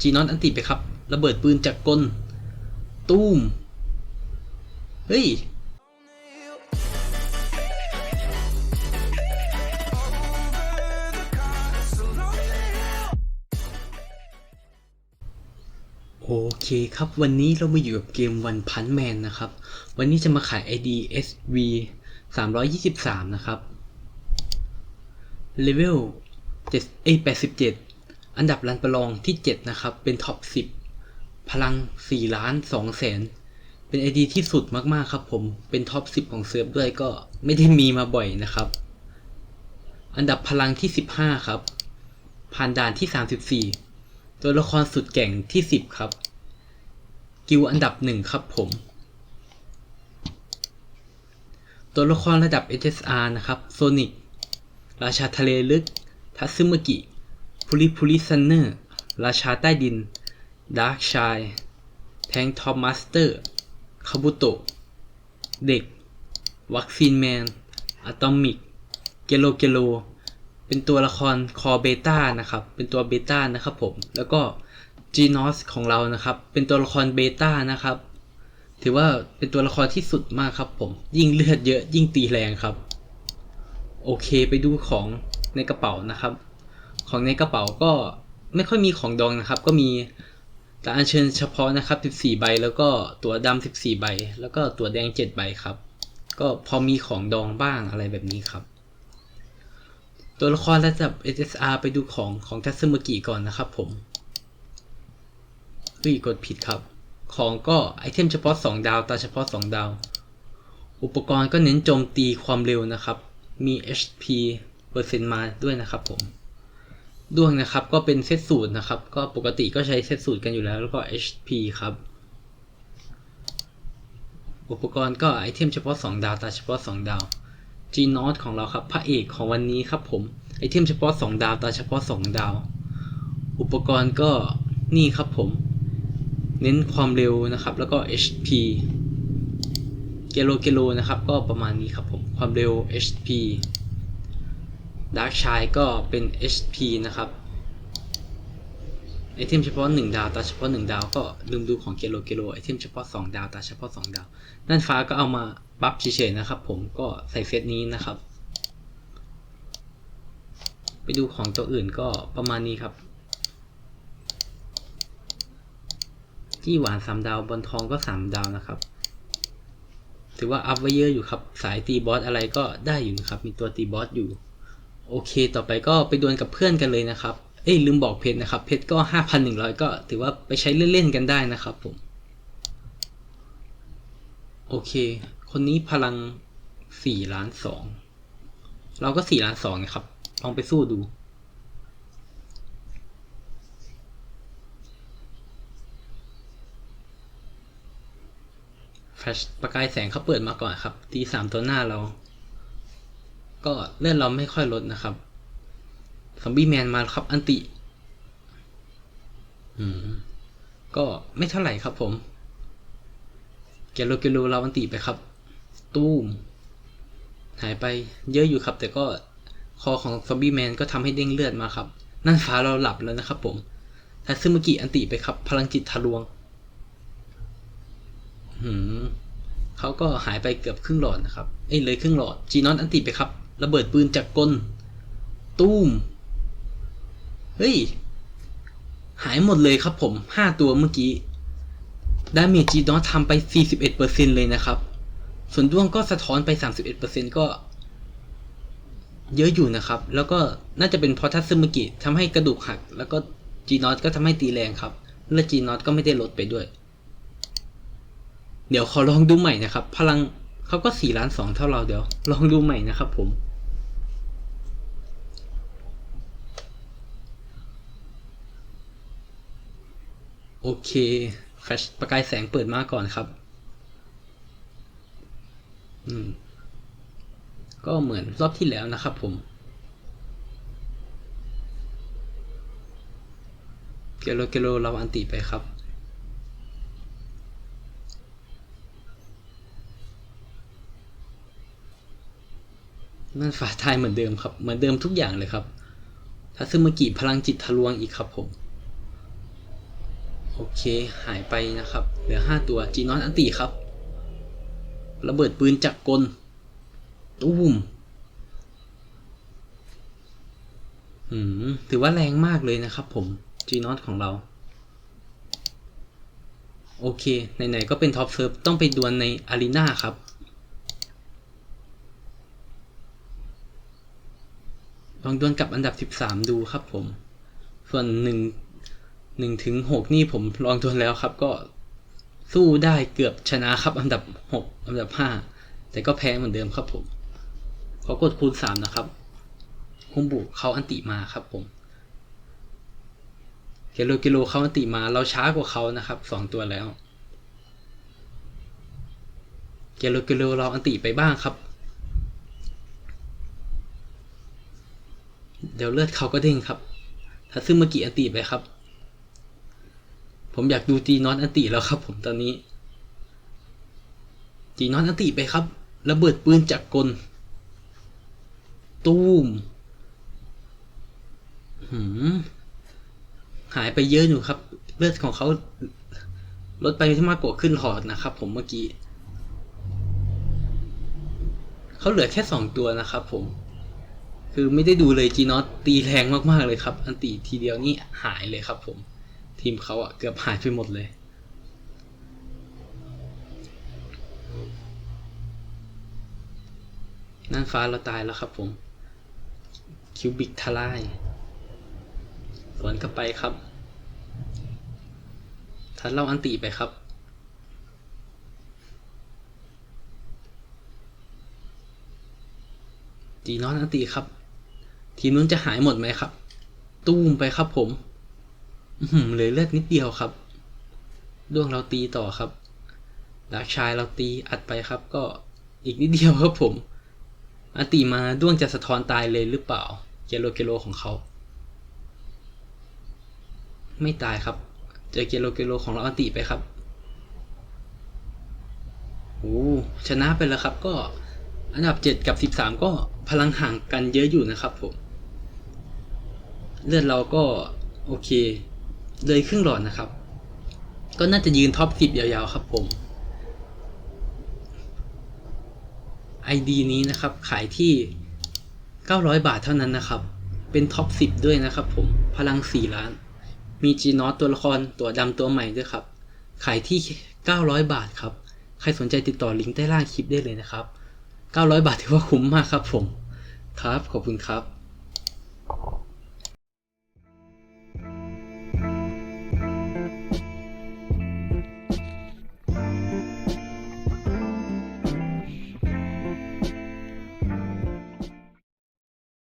จีนอนอันติไปครับ ระเบิดปืนจากกล ตูมเฮ้ย โอเคครับวันนี้เรามาอยู่กับเกม One Punch Man นะครับ วันนี้จะมาขาย ID SV 323 นะครับ เลเวล7เอ้ย87 อันดับรันประลองที่ 7 นะครับ เป็นท็อป 10 พลัง4ล้าน2แสนเป็น ID ที่สุดมากๆครับผม เป็นท็อป 10 ของเซิร์ฟด้วยก็ไม่ได้มีมาบ่อยนะครับ อันดับพลังที่ 15 ครับ ผ่านด่านที่ 34 ตัวละครสุดเก่งที่ 10 ครับ กิลอันดับ 1 ครับผม ตัวละครระดับ SSR นะครับ โซนิก ราชาทะเลลึก ทัตซึมากิ พูริพูริซันเนอร์ ราชาใต้ดิน ดาร์กชาย แทงทอมมาสเตอร์ คาบุโตะ เด็ก วัคซีนแมน อะตอมิก เกโลเกโล เป็นตัวละครคอเบต้านะครับ เป็นตัวเบต้านะครับผม แล้วก็จีนอสของเรานะครับ เป็นตัวละครเบต้านะครับ ถือว่าเป็นตัวละครที่สุดมากครับผม ยิ่งเลือดเยอะยิ่งตีแรงครับ โอเคไปดูของในกระเป๋านะครับ ของในกระเป๋าก็ไม่ค่อยมีของดองนะครับ ก็มีการอัญเชิญเฉพาะนะครับ 14 ใบ แล้วก็ตัวดำ14 ใบ แล้วก็ตัวแดง 7 ใบครับ ก็พอมีของดองบ้างอะไรแบบนี้ครับ ตัวละครระดับ SSR ไปดูของของทัสมากิก่อนนะครับผมอุ้ยกดผิดครับ ของก็ไอเทมเฉพาะ 2 ดาวตาเฉพาะ 2 ดาว อุปกรณ์ก็เน้นโจมตีความเร็วนะครับ มี HP เปอร์เซ็นต์มาด้วยนะครับผม ด้วงนะครับ ก็เป็นเซตสูตรนะครับ ก็ปกติก็ใช้เซตสูตรกันอยู่แล้ว แล้วก็ HP ครับ อุปกรณ์ก็ไอเทมเฉพาะ 2 ดาวตาเฉพาะ 2 ดาว G n o t ของเราครับ พระเอกของวันนี้ครับผมไอเทมเฉพาะ 2 ดาวตาเฉพาะ 2 ดาว อุปกรณ์ก็นี่ครับผม เน้นความเร็วนะครับ แล้วก็ HP เกโลเกโลนะครับ ก็ประมาณนี้ครับผม ความเร็ว HP Dark s h i ก็เป็น HP นะครับไอเทมเฉพาะ 1 ดาวตาเฉพาะ 1 ดาวก็ลืมดูของเกโลเกโลไอเทมเฉพาะ 2 ดาวตาเฉพาะ 2 ดาวด้านฟ้าก็เอามาบัฟเฉยๆนะครับ ผมก็ใส่เซตนี้นะครับ ไปดูของตัวอื่นก็ประมาณนี้ครับจี้หวาน 3 ดาวบนทองก็ 3 ดาวนะครับ ถือว่าอัพไว้เยอะอยู่ครับ สายตีบอสอะไรก็ได้อยู่นะครับ มีตัวตีบอสอยู่ โอเค ต่อไปก็ไปดวลกับเพื่อนกันเลยนะครับ เอ้ยลืมบอกเพชรนะครับ เพชรก็ 5,100 ก็ถือว่าไปใช้เล่นๆกันได้นะครับผม โอเค คนนี้พลัง4ล้าน2เราก็4ล้าน2นะครับ ลองไปสู้ดู แฟลชประกายแสงเขาเปิดมาก่อนครับตีสามตัวหน้าเรา ก็เลื่อนเราไม่ค่อยลดนะครับซอมบี้แมนมาครับอันติ อืม ก็ไม่เท่าไหร่ครับผม เกโลเกโลเราอันติไปครับ ตู้ม หายไปเยอะอยู่ครับ แต่ก็คอของซอมบี้แมนก็ทำให้เด้งเลือดมาครับนั่นฟ้าเราหลับแล้วนะครับผมทัซึมุกิอันติไปครับ พลังจิตทะลวง หืมเขาก็หายไปเกือบครึ่งหลอดนะครับ เอ้ยเลยครึ่งหลอด จีนอนอันติไปครับ ระเบิดปืนจากกล ตู้ม เฮ้ย หายหมดเลยครับผมห้าตัวเมื่อกี้ดาเมจจีนอนทำไป 41%เลยนะครับ ส่วนด้วงก็สะท้อนไป 31%ก็ เยอะอยู่นะครับ แล้วก็น่าจะเป็นเพราะทัตซึมุกิทำให้กระดูกหัก แล้วก็จีนอตก็ทำให้ตีแรงครับ และจีนอตก็ไม่ได้ลดไปด้วย เดี๋ยวขอลองดูใหม่นะครับ พลังเขาก็สี่ล้านสองเท่าเราเดี๋ยว ลองดูใหม่นะครับผม โอเคแฟลชประกายแสงเปิดมาก่อนครับ อืม ก็เหมือนรอบที่แล้วนะครับผมเกโลเกโลเราอันติไปครับนั่นฝาท้ายเหมือนเดิมครับ เหมือนเดิมทุกอย่างเลยครับทัซึมากิพลังจิตทะลวงอีกครับผม โอเคหายไปนะครับ เหลือห้าตัวจีนอนอันติครับ ระเบิดปืนจักรกลตุ้มอืมถือว่าแรงมากเลยนะครับผมจีนอตของเรา โอเค ไหน ๆ ก็เป็นท็อปเซิร์ฟต้องไปดวลในอารีนาครับ ลองดวลกับอันดับ 13 ดูครับผม ส่วนหนึ่ง หนึ่งถึงหกนี่ผมลองดวลแล้วครับ ก็สู้ได้เกือบชนะครับ อันดับหกอันดับห้าแต่ก็แพ้เหมือนเดิมครับผมขอกดคูณสามนะครับคุมบุเขาอันติมาครับผมเกโลเกโลเขาอันติมาเราช้ากว่าเขานะครับสองตัวแล้วเกโลเกโลเราอันติไปบ้างครับ เดี๋ยวเลือดเขาก็เด้งครับถ้าซึ่งเมื่อกี้อันติไปครับ ผมอยากดูจีนอนอันติแล้วครับ ผมตอนนี้ จีนอนอันติไปครับ ระเบิดปืนจากกล ตูมหืมหายไปเยอะอยู่ครับ เลือดของเขาลดไปที่มากกว่าขึ้นหลอดนะครับ ผมเมื่อกี้เขาเหลือแค่สองตัวนะครับ ผม คือไม่ได้ดูเลยจีนอตตีแรงมากๆเลยครับ อันตีทีเดียวนี่หายเลยครับผม ทีมเขาอะเกือบหายไปหมดเลยนั่นฟ้าเราตายแล้วครับผม คิวบิกทลาย สวนกลับไปครับ ทัดเล่าอันติไปครับจีนอนอันติครับ ทีมนู้นจะหายหมดไหมครับ ตู้มไปครับผม เหลือเลือดนิดเดียวครับ ด้วงเราตีต่อครับดาร์กชายเราตีอัดไปครับ ก็อีกนิดเดียวครับผมอันติมาด้วงจะสะท้อนตายเลยหรือเปล่า เกโลเกโลของเขา ไม่ตายครับ เจอเกโลเกโลของเราอันติไปครับโอ้ชนะไปแล้วครับ ก็อันดับ 7 กับ 13 ก็พลังห่างกันเยอะอยู่นะครับผม เลือดเราก็โอเค เลยครึ่งหลอดนะครับ ก็น่าจะยืนท็อป10ยาวๆครับผม ID นี้นะครับขายที่ 900 บาทเท่านั้นนะครับ เป็นท็อป10 ด้วยนะครับผม พลัง 4 ล้าน มีจีนอตตัวละครตัวดำตัวใหม่ด้วยครับ ขายที่ 900 บาทครับ ใครสนใจติดต่อลิงก์ใต้ล่างคลิปได้เลยนะครับ 900 บาทถือว่าคุ้มมากครับผม ครับ ขอบคุณครับ